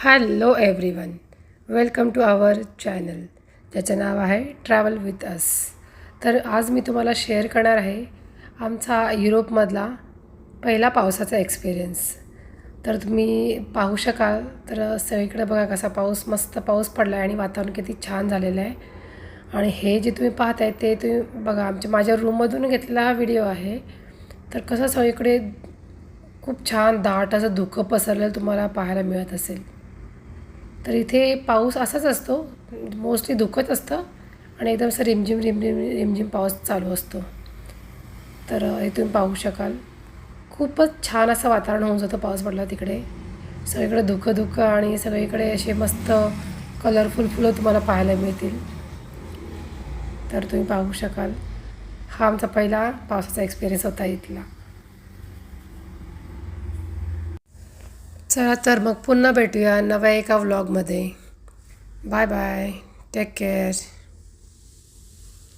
Hello everyone welcome to our channel ज्याचं नाव आहे ट्रॅव्हल विथ अस तर आज मी तुम्हाला शेअर करणार आहे आमचा युरोपमधला पहिला पावसाचा एक्सपिरियन्स तर तुम्ही पाहू शकाल तर सगळीकडे बघा कसा पाऊस मस्त पाऊस पडला आहे आणि वातावरण किती छान झालेलं आहे. आणि हे जे तुम्ही पाहत आहे ते तुम्ही बघा आमच्या माझ्या रूममधून घेतलेला हा व्हिडिओ आहे. तर कसं सगळीकडे खूप छान दाट असं धुकं पसरलेलं तुम्हाला पाहायला मिळत असेल. तर इथे पाऊस असाच असतो. मोस्टली दुखत असतं आणि एकदम असं रिमझिम रिमझिम रिमझिम पाऊस चालू असतो. तर हे तुम्ही पाहू शकाल. खूपच छान असं वातावरण होऊन जातं पाऊस पडला तिकडे. सगळीकडे धुकं धुकं आणि सगळीकडे असे मस्त कलरफुल फुलं तुम्हाला पाहायला मिळतील. तर तुम्ही पाहू शकाल. हा आमचा पहिला पावसाचा एक्सपिरियन्स होता इथला. चला तर मग पुन्हा भेटूया नव्या एका व्लॉगमध्ये बाय बाय टेक केअर